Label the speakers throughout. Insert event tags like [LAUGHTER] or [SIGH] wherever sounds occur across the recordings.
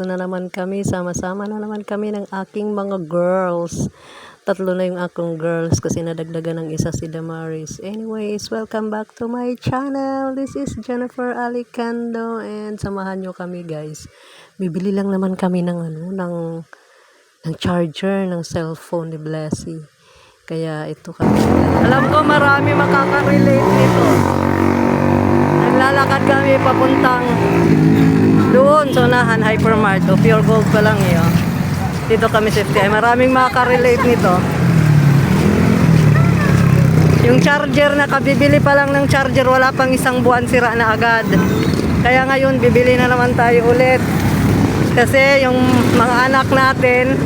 Speaker 1: Nandito na naman kami, sama-sama na naman kami ng aking mga girls. Tatlo na yung akong girls kasi nadagdagan ng isa si Damaris. Anyways, welcome back to my channel. This is Jennifer Alicando and samahan nyo kami guys. Bibili lang naman kami ng ano, ng, ng charger ng cellphone ni Blessy. Kaya ito kami. Alam ko marami makaka-relate nito. Naglalakad kami papuntang doon sa unahan, Hypermart. O, pure gold pa lang yun. Dito kami sa FTI. Maraming makaka-relate nito. Yung charger na kabibili pa lang ng charger, wala pang isang buwan sira na agad. Kaya ngayon, bibili na naman tayo ulit. Kasi yung mga anak natin,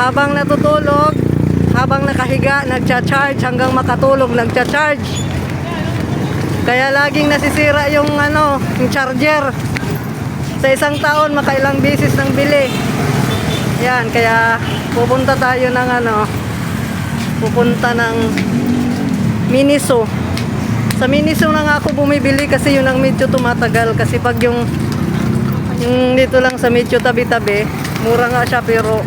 Speaker 1: habang natutulog, habang nakahiga, nagcha-charge, hanggang makatulog, nagcha-charge. Kaya laging nasisira yung ano, yung charger. Sa isang taon, makailang beses ng bili. Yan, kaya pupunta tayo ng ano, pupunta ng Miniso. Sa Miniso na nga ako bumibili kasi yun ang medyo tumatagal. Kasi pag yung, yung dito lang sa medyo tabi-tabi, mura nga siya pero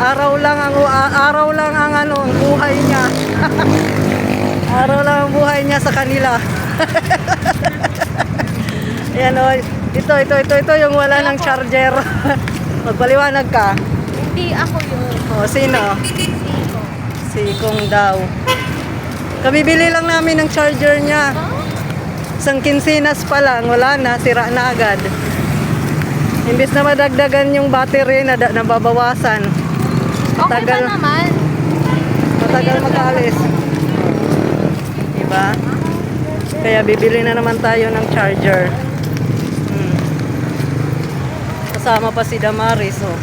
Speaker 1: araw lang ang araw lang ang ano, ang buhay niya. [LAUGHS] Araw lang ang buhay niya sa kanila. [LAUGHS] Ayan o. Ito, ito, ito, ito yung wala ng charger. [LAUGHS] Magpaliwanag ka.
Speaker 2: Hindi ako yun.
Speaker 1: O, sino?
Speaker 2: Siko.
Speaker 1: Si Kong daw. Kabibili lang namin ng charger niya. Isang kinsinas pa lang, wala na, sira na agad. Imbis na madagdagan yung battery na nababawasan.
Speaker 2: Okay pa naman.
Speaker 1: Matagal makaalis. Diba? Kaya bibili na naman tayo ng charger. Kasama pa si Damaris, oh.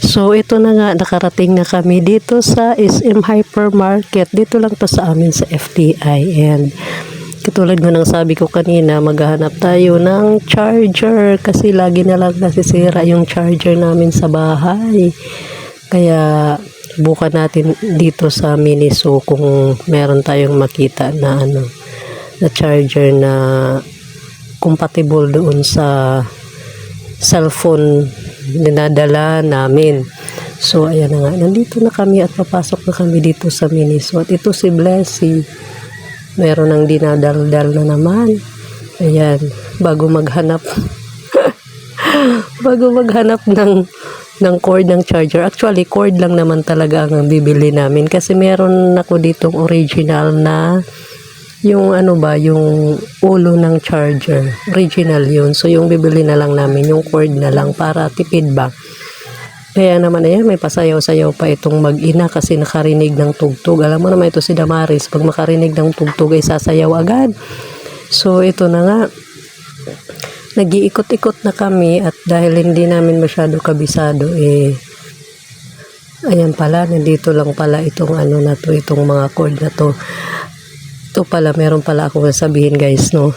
Speaker 1: So, ito na nga, nakarating na kami dito sa SM Hypermarket. Dito lang to sa amin sa FTI. And katulad mo ng sabi ko kanina, maghahanap tayo ng charger kasi lagi na lang nasisira yung charger namin sa bahay. Kaya bukan natin dito sa Miniso kung meron tayong makita na ano na charger na compatible doon sa cellphone dinadala namin. So, ayan na nga. Nandito na kami at papasok na kami dito sa Miniso. At ito si Blessy. Meron ng dinadaldal na naman. Ayan. Bago maghanap. [LAUGHS] bago maghanap ng ng cord ng charger. Actually, cord lang naman talaga ang bibili namin. Kasi meron ako ditong original na yung ano ba, yung ulo ng charger. Original yun. So, yung bibili na lang namin, yung cord na lang para tipid ba. Kaya naman ayan, may pasayaw-sayaw pa itong mag-ina kasi nakarinig ng tugtog. Alam mo naman ito si Damaris, pag makarinig ng tugtog ay sasayaw agad. So, ito na nga. Nag-iikot-ikot na kami at dahil hindi namin masyado kabisado, eh, ayan pala, nandito lang pala itong ano na to, itong mga cord na to ito pala, meron pala ako sabihin guys, no?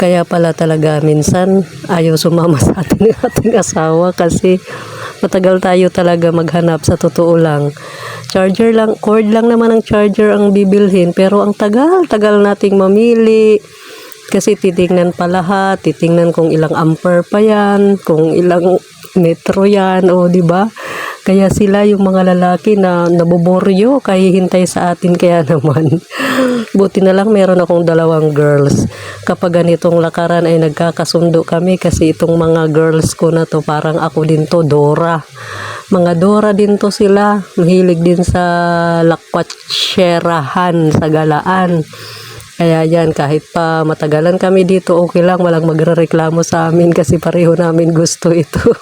Speaker 1: Kaya pala talaga minsan ayaw sumama sa atin ng [LAUGHS] ating asawa kasi matagal tayo talaga maghanap sa totoo lang. Charger lang, cord lang naman ang charger ang bibilhin pero ang tagal, tagal nating mamili. Kasi titingnan pa lahat, titingnan kung ilang ampere pa yan, kung ilang metro yan, o di ba? Kaya sila yung mga lalaki na naboboryo, kaya hintay sa atin kaya [LAUGHS] naman. Buti na lang meron akong dalawang girls. Kapag ganitong lakaran ay nagkakasundo kami kasi itong mga girls ko na to parang ako din to, Dora. Mga Dora din to sila. Mahilig din sa lakwatserahan sa galaan. Kaya yan, kahit pa matagalan kami dito, okay lang, walang magrereklamo sa amin kasi pareho namin gusto ito. [LAUGHS]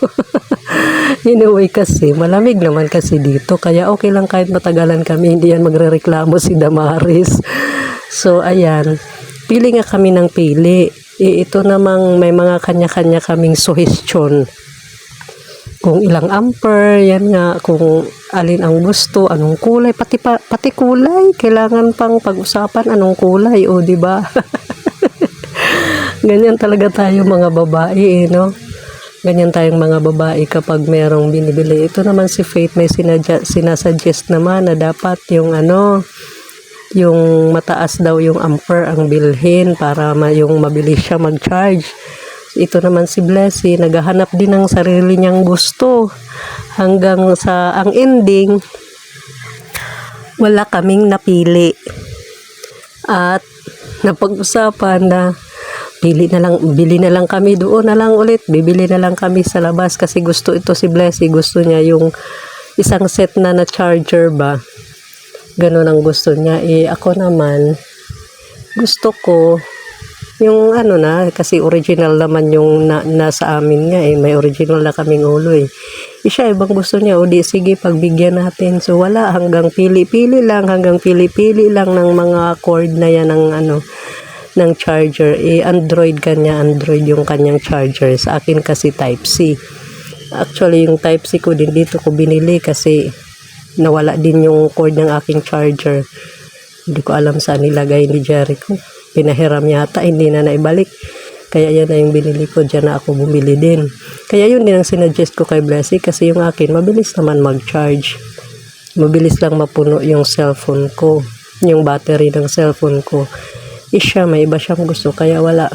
Speaker 1: Anyway kasi, malamig naman kasi dito, kaya okay lang kahit matagalan kami, hindi yan magrereklamo si Damaris. So, ayan, pili nga kami ng pili. Eh, ito namang may mga kanya-kanya kaming suggestion kung ilang ampere, yan nga, kung alin ang gusto, anong kulay, pati, pa, pati kulay, kailangan pang pag-usapan anong kulay, o di ba? [LAUGHS] Ganyan talaga tayo mga babae, eh, no? Ganyan tayong mga babae kapag merong binibili. Ito naman si Faith may sinadya, sinasuggest naman na dapat yung ano, yung mataas daw yung ampere ang bilhin para ma yung mabilis siya mag-charge. Ito naman si Blessy, naghahanap din ng sarili niyang gusto hanggang sa ang ending wala kaming napili. At napag-usapan na pili na lang, bili na lang kami doon na lang ulit. Bibili na lang kami sa labas kasi gusto ito si Blessy. Gusto niya yung isang set na na charger ba. Ganun ang gusto niya. Eh ako naman, gusto ko yung ano na, kasi original naman yung na, nasa amin nga eh. May original na kaming ulo eh. Eh, siya, ibang gusto niya, o di sige, pagbigyan natin. So, wala, hanggang pili-pili lang, hanggang pili-pili lang ng mga cord na yan ng ano, ng charger. Eh, Android kanya, Android yung kanyang charger. Sa akin kasi Type-C. Actually, yung Type-C ko din dito ko binili kasi nawala din yung cord ng aking charger. Hindi ko alam saan nilagay ni Jericho. Pinahiram yata, hindi na naibalik. Kaya yan na yung binili ko, dyan na ako bumili din. Kaya yun din ang sinuggest ko kay Blessy kasi yung akin, mabilis naman mag-charge. Mabilis lang mapuno yung cellphone ko, yung battery ng cellphone ko. Siya, may iba siyang gusto, kaya wala.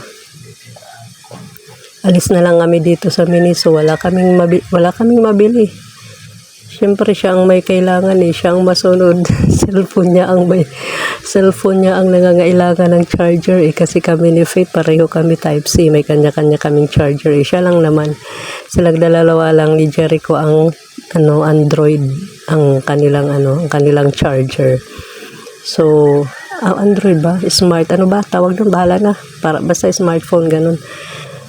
Speaker 1: Alis na lang kami dito sa Miniso, wala kaming, mabi- wala kaming mabili. Siyempre siya ang may kailangan eh, siya ang masunod. [LAUGHS] cellphone niya ang may, cellphone niya ang nangangailangan ng charger eh. Kasi kami ni Faith, pareho kami type C, may kanya-kanya kaming charger eh. Siya lang naman, silang dalawa lang ni Jericho ang ano, Android, ang kanilang ano, ang kanilang charger. So, ah, Android ba? Smart, ano ba? Tawag doon, bahala na. Para, basta smartphone, ganun.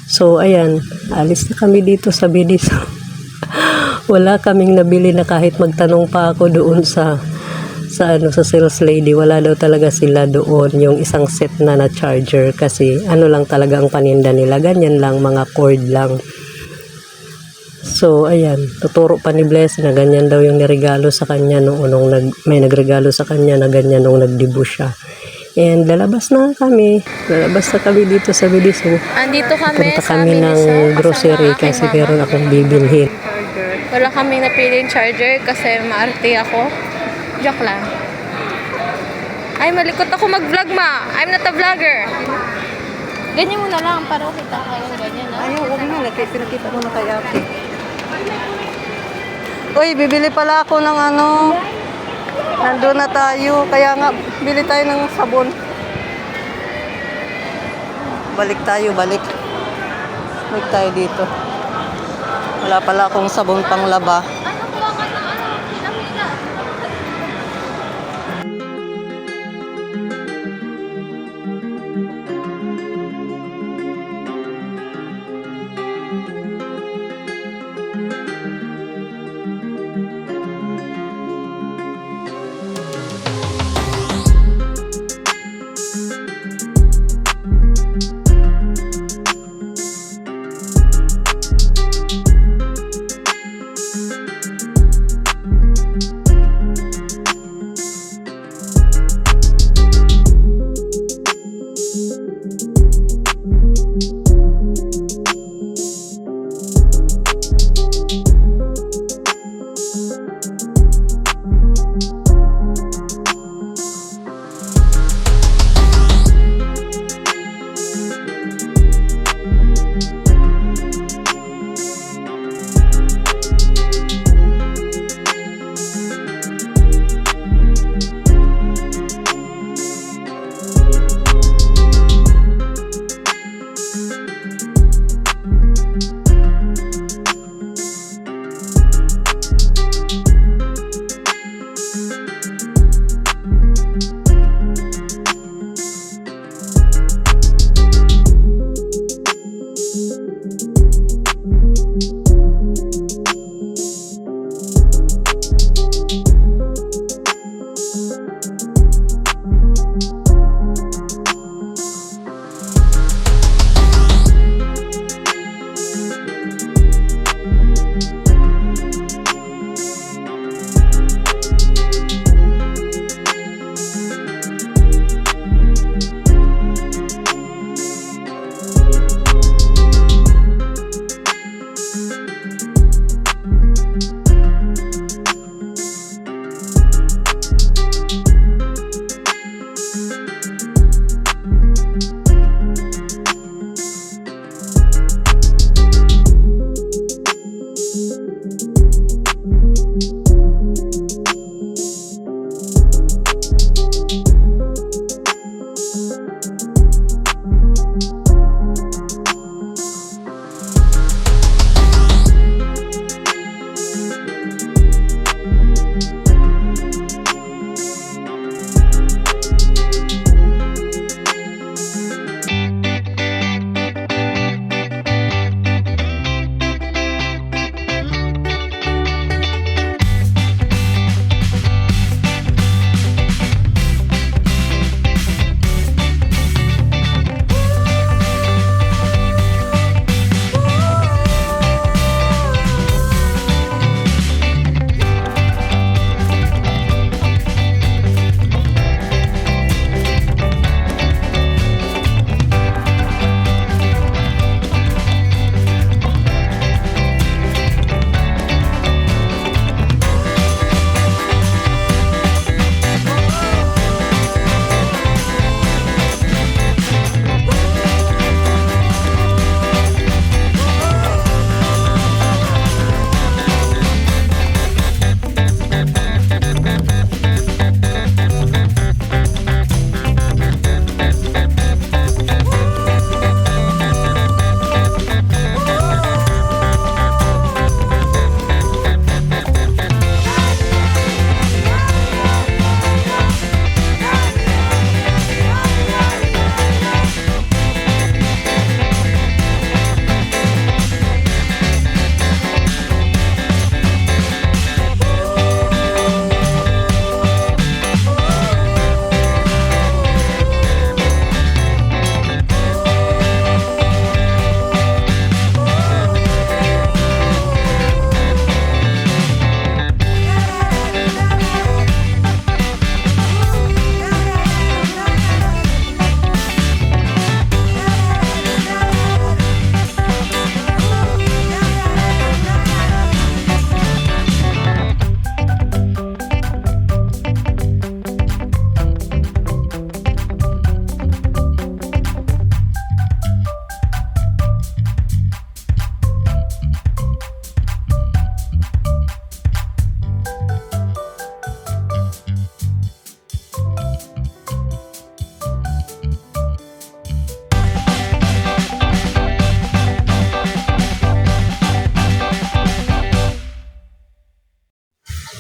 Speaker 1: So, ayan, alis na kami dito sa Biniso. [LAUGHS] wala kaming nabili na kahit magtanong pa ako doon sa sa ano sa sales lady wala daw talaga sila doon yung isang set na na charger kasi ano lang talaga ang paninda nila ganyan lang mga cord lang. So ayan tuturo pa ni Bless na ganyan daw yung niregalo sa kanya noong nung nag, may nagregalo sa kanya na ganyan nung nagdibo siya and lalabas na kami lalabas na kami dito sa Biliso
Speaker 2: Andito kami
Speaker 1: punta
Speaker 2: sa
Speaker 1: kami ng grocery kasi meron akong bibilhin
Speaker 2: Wala kaming napiling charger kasi maarte ako. Joke lang. Ay, malikot ako mag-vlog, ma. I'm not a vlogger. Ganyan mo na lang para kita kayo ganyan, ah.
Speaker 1: Ayaw, huwag na. Laki, pinakita mo na kay ate. Uy, bibili pala ako ng ano. Nandun na tayo. Kaya nga, bili tayo ng sabon. Balik tayo, balik. Balik tayo dito. Wala pala akong sabon pang laba.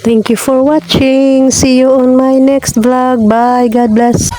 Speaker 1: Thank you for watching. See you on my next vlog. Bye. God bless.